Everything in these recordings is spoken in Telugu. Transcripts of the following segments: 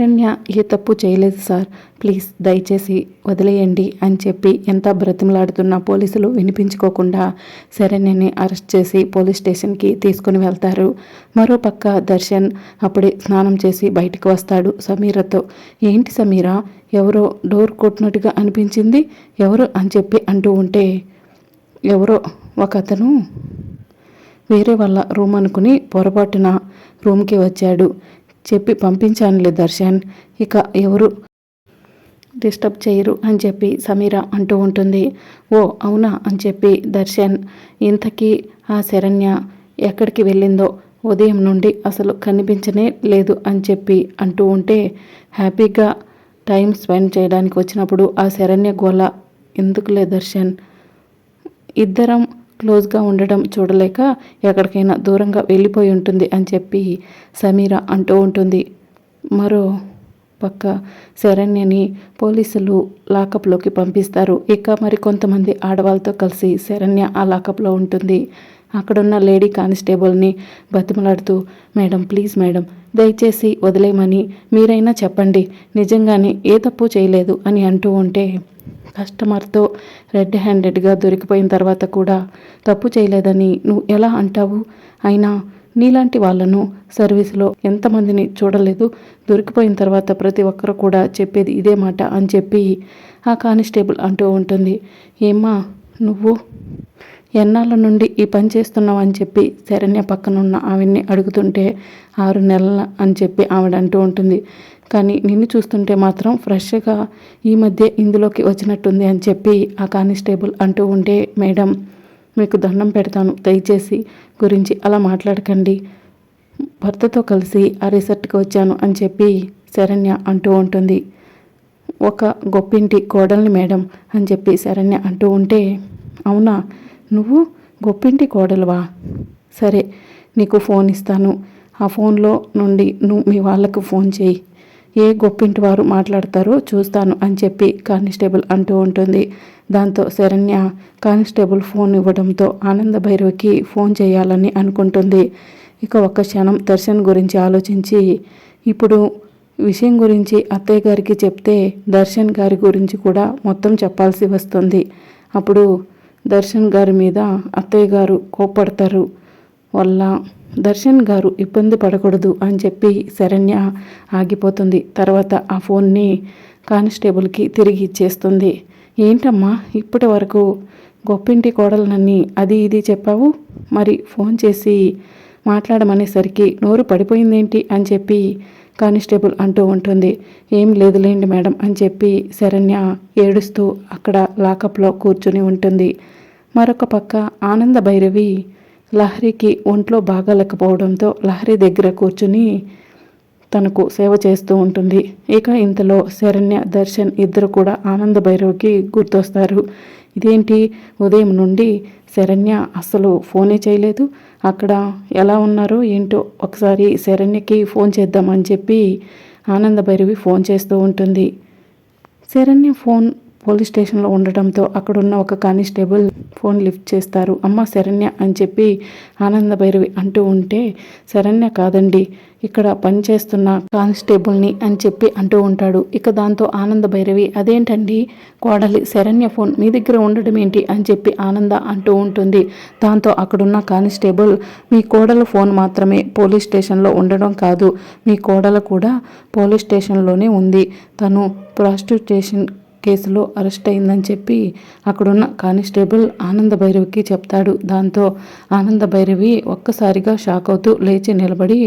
శరణ్య ఏ తప్పు చేయలేదు సార్. ప్లీజ్ దయచేసి వదిలేయండి అని చెప్పి ఎంత బ్రతిమలాడుతున్న పోలీసులు వినిపించుకోకుండా శరణ్యని అరెస్ట్ చేసి పోలీస్ స్టేషన్కి తీసుకుని వెళ్తారు. మరోపక్క దర్శన్ అప్పుడే స్నానం చేసి బయటకు వస్తాడు. సమీరతో ఏంటి సమీర? ఎవరో డోర్ కొట్టినట్టుగా అనిపించింది? ఎవరు? అని చెప్పి అంటూ ఉంటే ఎవరో? ఒక అతను? వేరే వాళ్ళ రూమ్ అనుకుని పొరపాటున రూమ్కి వచ్చాడు. చెప్పి పంపించానులే దర్శన్. ఇక ఎవరు డిస్టర్బ్ చేయరు అని చెప్పి సమీర అంటూ ఉంటుంది. ఓ అవునా అని చెప్పి దర్శన్. ఇంతకీ ఆ శరణ్య ఎక్కడికి వెళ్ళిందో ఉదయం నుండి అసలు కనిపించనే లేదు అని చెప్పి అంటూ ఉంటే హ్యాపీగా టైం స్పెండ్ చేయడానికి వచ్చినప్పుడు ఆ శరణ్య గోల ఎందుకులే దర్శన్? ఇద్దరం క్లోజ్గా ఉండడం చూడలేక ఎక్కడికైనా దూరంగా వెళ్ళిపోయి ఉంటుంది అని చెప్పి సమీర అంటూ ఉంటుంది. మరో పక్క శరణ్యని పోలీసులు లాకప్లోకి పంపిస్తారు. ఇక మరి కొంతమంది ఆడవాళ్ళతో కలిసి శరణ్య ఆ లాకప్లో ఉంటుంది. అక్కడున్న లేడీ కానిస్టేబుల్ని బతిమలాడుతూ మేడం ప్లీజ్ మేడం దయచేసి వదిలేయమని మీరైనా చెప్పండి. నిజంగానే ఏ తప్పు చేయలేదు అని అంటూ ఉంటే కస్టమర్తో రెడ్ హ్యాండెడ్గా దొరికిపోయిన తర్వాత కూడా తప్పు చేయలేదని నువ్వు ఎలా అంటావు? అయినా నీలాంటి వాళ్ళను సర్వీస్లో ఎంతమందిని చూడలేదు. దొరికిపోయిన తర్వాత ప్రతి ఒక్కరు కూడా చెప్పేది ఇదే మాట అని చెప్పి ఆ కానిస్టేబుల్ అంటూ ఉంటుంది. ఏమ్మా నువ్వు? ఎన్నాళ్ళ నుండి ఈ పని చేస్తున్నావు అని చెప్పి శరణ్య పక్కనున్న ఆవిడ్ని అడుగుతుంటే ఆరు నెలల అని చెప్పి ఆవిడ అంటూ ఉంటుంది. కానీ నిన్ను చూస్తుంటే మాత్రం ఫ్రెష్గా ఈ మధ్య ఇందులోకి వచ్చినట్టుంది అని చెప్పి ఆ కానిస్టేబుల్ అంటూ ఉంటే మేడం మీకు దండం పెడతాను. దయచేసి గురించి అలా మాట్లాడకండి. భర్తతో కలిసి ఆ రిసార్ట్కి వచ్చాను అని చెప్పి శరణ్య అంటూ ఉంటుంది. ఒక గొప్పింటి కోడల్ని మేడం అని చెప్పి శరణ్య అంటూ ఉంటే అవునా? నువ్వు గొప్పింటి కోడలువా? సరే నీకు ఫోన్ ఇస్తాను. ఆ ఫోన్లో నుండి నువ్వు మీ వాళ్ళకు ఫోన్ చేయి. ఏ గొప్పింటి వారు మాట్లాడతారో చూస్తాను అని చెప్పి కానిస్టేబుల్ అంటూ ఉంటుంది. దాంతో శరణ్య కానిస్టేబుల్ ఫోన్ ఇవ్వడంతో ఆనంద భైరవికి ఫోన్ చేయాలని అనుకుంటుంది. ఇక ఒక్క క్షణం దర్శన్ గురించి ఆలోచించి ఇప్పుడు విషయం గురించి అత్తయ్య గారికి చెప్తే దర్శన్ గారి గురించి కూడా మొత్తం చెప్పాల్సి వస్తుంది. అప్పుడు దర్శన్ గారి మీద అత్తయ్య గారు కోప్పడతారు. వల్ల దర్శన్ గారు ఇబ్బంది పడకూడదు అని చెప్పి శరణ్య ఆగిపోతుంది. తర్వాత ఆ ఫోన్ని కానిస్టేబుల్కి తిరిగి ఇచ్చేస్తుంది. ఏంటమ్మా ఇప్పటి వరకు గొప్పింటి కోడలనని అది ఇది చెప్పావు? మరి ఫోన్ చేసి మాట్లాడమనేసరికి నోరు పడిపోయిందేంటి అని చెప్పి కానిస్టేబుల్ అంటూ ఉంటుంది. ఏం లేదులేండి మేడం అని చెప్పి శరణ్య ఏడుస్తూ అక్కడ లాకప్లో కూర్చుని ఉంటుంది. మరొక పక్క ఆనంద భైరవి లహరికి ఒంట్లో బాగాలేకపోవడంతో లహరి దగ్గర కూర్చుని తనకు సేవ చేస్తూ ఉంటుంది. ఇక ఇంతలో శరణ్య దర్శన్ ఇద్దరు కూడా ఆనంద భైరవ్కి గుర్తొస్తారు. ఇదేంటి? ఉదయం నుండి శరణ్య అస్సలు ఫోనే చేయలేదు. అక్కడ ఎలా ఉన్నారో ఏంటో ఒకసారి శరణ్యకి ఫోన్ చేద్దామని చెప్పి ఆనంద భైరవి ఫోన్ చేస్తూ ఉంటుంది. శరణ్య ఫోన్ పోలీస్ స్టేషన్లో ఉండటంతో అక్కడున్న ఒక కానిస్టేబుల్ ఫోన్ లిఫ్ట్ చేస్తారు. అమ్మ శరణ్య అని చెప్పి ఆనంద భైరవి అంటూ ఉంటే శరణ్య కాదండి ఇక్కడ పనిచేస్తున్న కానిస్టేబుల్ని అని చెప్పి అంటూ ఉంటాడు. ఇక దాంతో ఆనంద భైరవి అదేంటండి కోడలి శరణ్య ఫోన్ మీ దగ్గర ఉండడం ఏంటి? అని చెప్పి ఆనంద అంటూ ఉంటుంది. దాంతో అక్కడున్న కానిస్టేబుల్ మీ కోడల ఫోన్ మాత్రమే పోలీస్ స్టేషన్లో ఉండడం కాదు మీ కోడలు కూడా పోలీస్ స్టేషన్లోనే ఉంది. తను ప్రాస్టిట్యూషన్ కేసులో అరెస్ట్ అయిందని చెప్పి అక్కడున్న కానిస్టేబుల్ ఆనంద భైరవికి చెప్తాడు. దాంతో ఆనంద భైరవి ఒక్కసారిగా షాక్ అవుతూ లేచి నిలబడి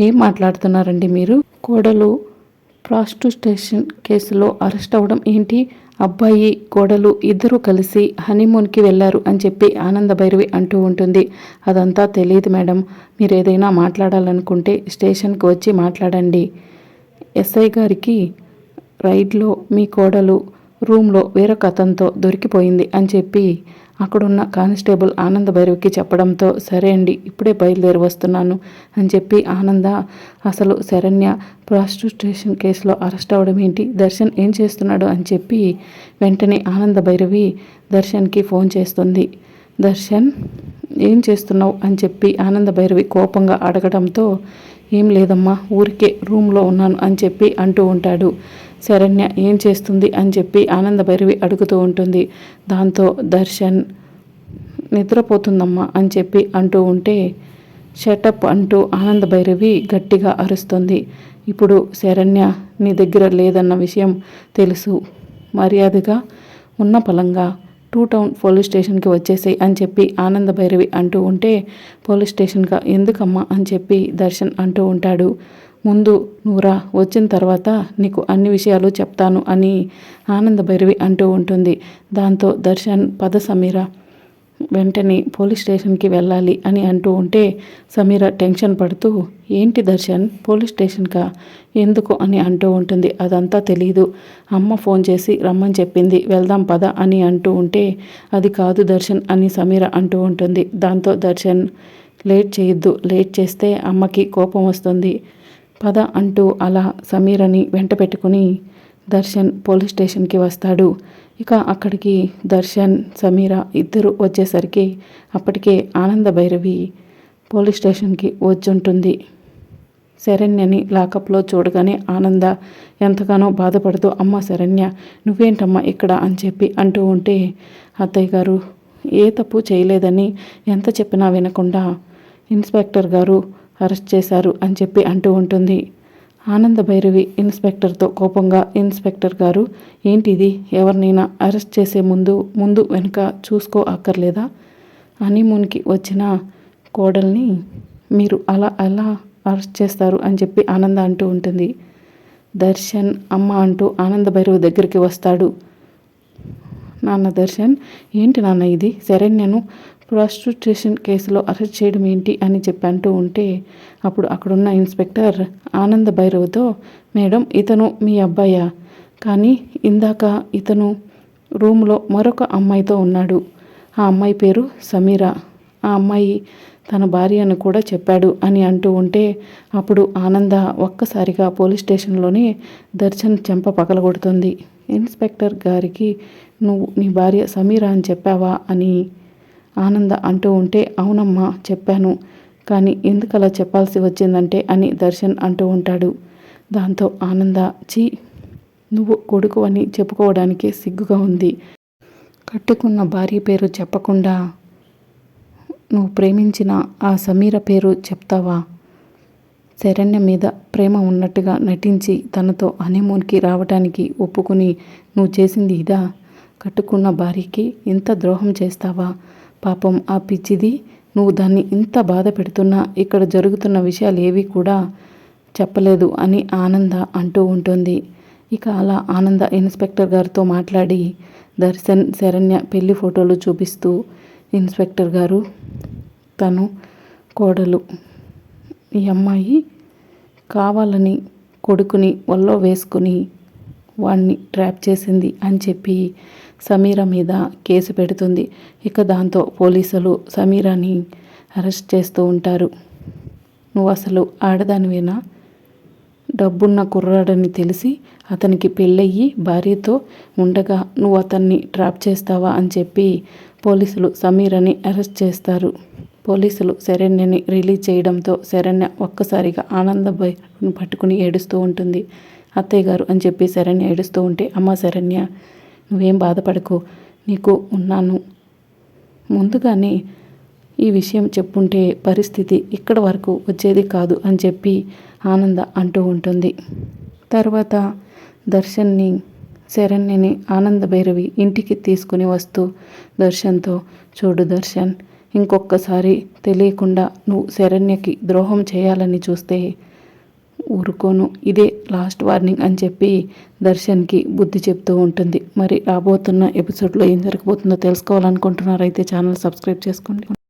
ఏం మాట్లాడుతున్నారండి మీరు? కోడలు ప్రాస్టిట్యూషన్ కేసులో అరెస్ట్ అవ్వడం ఏంటి? అబ్బాయి కోడలు ఇద్దరూ కలిసి హనీమూన్కి వెళ్ళారు అని చెప్పి ఆనంద భైరవి అంటూ ఉంటుంది. అదంతా తెలియదు మేడం. మీరు ఏదైనా మాట్లాడాలనుకుంటే స్టేషన్కి వచ్చి మాట్లాడండి. ఎస్ఐ గారికి రైడ్లో మీ కోడలు రూమ్లో వేరొక అతనితో దొరికిపోయింది అని చెప్పి అక్కడున్న కానిస్టేబుల్ ఆనంద భైరవికి చెప్పడంతో సరే అండి ఇప్పుడే బయలుదేరి వస్తున్నాను అని చెప్పి ఆనంద అసలు శరణ్య ప్రాస్టిట్యూషన్ కేసులో అరెస్ట్ అవ్వడం ఏంటి? దర్శన్ ఏం చేస్తున్నాడు? అని చెప్పి వెంటనే ఆనంద భైరవి దర్శన్కి ఫోన్ చేస్తుంది. దర్శన్ ఏం చేస్తున్నావు? అని చెప్పి ఆనంద భైరవి కోపంగా అడగడంతో ఏం లేదమ్మా ఊరికే రూమ్లో ఉన్నాను అని చెప్పి అంటూ ఉంటాడు. శరణ్య ఏం చేస్తుంది? అని చెప్పి ఆనంద భైరవి అడుగుతూ ఉంటుంది. దాంతో దర్శన్ నిద్రపోతుందమ్మా అని చెప్పి అంటూ ఉంటే షటప్ అంటూ ఆనంద భైరవి గట్టిగా అరుస్తుంది. ఇప్పుడు శరణ్య నీ దగ్గర లేదన్న విషయం తెలుసు. మర్యాదగా ఉన్న పలంగా టూ టౌన్ పోలీస్ స్టేషన్కి వచ్చేసాయి అని చెప్పి ఆనంద భైరవి అంటూ ఉంటే పోలీస్ స్టేషన్గా ఎందుకమ్మా? అని చెప్పి దర్శన్ అంటూ ఉంటాడు. ముందు నూరా వచ్చిన తర్వాత నీకు అన్ని విషయాలు చెప్తాను అని ఆనంద భైరవి అంటూ ఉంటుంది. దాంతో దర్శన్ పద సమీర వెంటనే పోలీస్ స్టేషన్కి వెళ్ళాలి అని అంటూ ఉంటే సమీర టెన్షన్ పడుతూ ఏంటి దర్శన్ పోలీస్ స్టేషన్కా? ఎందుకు? అని అంటూ ఉంటుంది. అదంతా తెలియదు అమ్మ ఫోన్ చేసి రమ్మని చెప్పింది వెళ్దాం పద అని అంటూ ఉంటే అది కాదు దర్శన్ అని సమీర అంటూ ఉంటుంది. దాంతో దర్శన్ లేట్ చేయొద్దు లేట్ చేస్తే అమ్మకి కోపం వస్తుంది. పద అంటూ అలా సమీరని వెంట పెట్టుకుని దర్శన్ పోలీస్ స్టేషన్కి వస్తాడు. ఇక అక్కడికి దర్శన్ సమీర ఇద్దరు వచ్చేసరికి అప్పటికే ఆనంద భైరవి పోలీస్ స్టేషన్కి వచ్చుంటుంది. శరణ్యని లాకప్లో చూడగానే ఆనంద ఎంతగానో బాధపడుతూ అమ్మ శరణ్య నువ్వేంటమ్మా ఇక్కడ? అని చెప్పి అంటూ ఉంటే అత్తయ్య గారు ఏ తప్పు చేయలేదని ఎంత చెప్పినా వినకుండా ఇన్స్పెక్టర్ గారు అరెస్ట్ చేశారు అని చెప్పి అంటూ ఉంటుంది. ఆనంద భైరవి ఇన్స్పెక్టర్తో కోపంగా ఇన్స్పెక్టర్ గారు ఏంటిది? ఎవరినైనా అరెస్ట్ చేసే ముందు ముందు వెనుక చూసుకో అక్కర్లేదా? హనీమూన్కి వచ్చిన కోడల్ని మీరు అలా అలా అరెస్ట్ చేస్తారు? అని చెప్పి ఆనంద అంటూ ఉంటుంది. దర్శన్ అమ్మ అంటూ ఆనంద భైరవి దగ్గరికి వస్తాడు. నాన్న దర్శన్ ఏంటి నాన్న ఇది? శరణ్యను ప్రాస్టిట్యూషన్ కేసులో అరెస్ట్ చేయడం ఏంటి అని చెప్పి అంటూ ఉంటే అప్పుడు అక్కడున్న ఇన్స్పెక్టర్ ఆనంద భైరవ్తో మేడం ఇతను మీ అబ్బాయా? కానీ ఇందాక ఇతను రూమ్లో మరొక అమ్మాయితో ఉన్నాడు. ఆ అమ్మాయి పేరు సమీర. ఆ అమ్మాయి తన భార్య అని కూడా చెప్పాడు అని అంటూ ఉంటే అప్పుడు ఆనంద ఒక్కసారిగా పోలీస్ స్టేషన్లోనే దర్శన్ చెంప పగలగొడుతుంది. ఇన్స్పెక్టర్ గారికి నువ్వు నీ భార్య సమీర అని చెప్పావా? అని ఆనంద అంటూ ఉంటే అవునమ్మా చెప్పాను. కానీ ఎందుకు అలా చెప్పాల్సి వచ్చిందంటే అని దర్శన్ అంటూ ఉంటాడు. దాంతో ఆనంద చీ నువ్వు కొడుకు అని చెప్పుకోవడానికి సిగ్గుగా ఉంది. కట్టుకున్న భార్య పేరు చెప్పకుండా నువ్వు ప్రేమించిన ఆ సమీర పేరు చెప్తావా? శరణ్య మీద ప్రేమ ఉన్నట్టుగా నటించి తనతో హనీమూన్కి రావడానికి ఒప్పుకుని నువ్వు చేసింది ఇదా? కట్టుకున్న భార్యకి ఇంత ద్రోహం చేస్తావా? పాపం ఆ పిచ్చిది. నువ్వు దాన్ని ఇంత బాధ పెడుతున్నా ఇక్కడ జరుగుతున్న విషయాలు ఏవి కూడా చెప్పలేదు అని ఆనంద అంటూ ఉంటుంది. ఇక అలా ఆనంద ఇన్స్పెక్టర్ గారితో మాట్లాడి దర్శన్ శరణ్య పెళ్ళి ఫోటోలు చూపిస్తూ ఇన్స్పెక్టర్ గారు తను కోడలు ఈ అమ్మాయి కావాలని కొడుకుని వల్లో వేసుకుని వాణ్ణి ట్రాప్ చేసింది అని చెప్పి సమీర మీద కేసు పెడుతుంది. ఇక దాంతో పోలీసులు సమీరాని అరెస్ట్ చేస్తూ ఉంటారు. నువ్వు అసలు ఆడదానివేనా? డబ్బున్న కుర్రాడని తెలిసి అతనికి పెళ్ళయ్యి భార్యతో ఉండగా నువ్వు అతన్ని ట్రాప్ చేస్తావా అని చెప్పి పోలీసులు సమీరని అరెస్ట్ చేస్తారు. పోలీసులు శరణ్యని రిలీజ్ చేయడంతో శరణ్య ఒక్కసారిగా ఆనంద పట్టుకుని ఏడుస్తూ ఉంటుంది. అత్తయ్య గారు అని చెప్పి శరణ్య ఏడుస్తూ ఉంటే అమ్మ శరణ్య నువ్వేం బాధపడకు. నీకు ఉన్నాను. ముందుగానే ఈ విషయం చెప్పుంటే పరిస్థితి ఇక్కడ వరకు వచ్చేది కాదు అని చెప్పి ఆనంద అంటూ ఉంటుంది. తర్వాత దర్శన్ని శరణ్యని ఆనంద భైరవి ఇంటికి తీసుకుని వస్తూ దర్శన్తో చూడు దర్శన్ ఇంకొకసారి తెలియకుండా నువ్వు శరణ్యకి ద్రోహం చేయాలని చూస్తే ఊరుకోను. ఇదే లాస్ట్ వార్నింగ్ అని చెప్పి దర్శన్కి బుద్ధి చెప్తూ ఉంటుంది. మరి రాబోతున్న ఎపిసోడ్లో ఏం జరగబోతుందో తెలుసుకోవాలనుకుంటున్నారైతే ఛానల్ సబ్స్క్రైబ్ చేసుకోండి.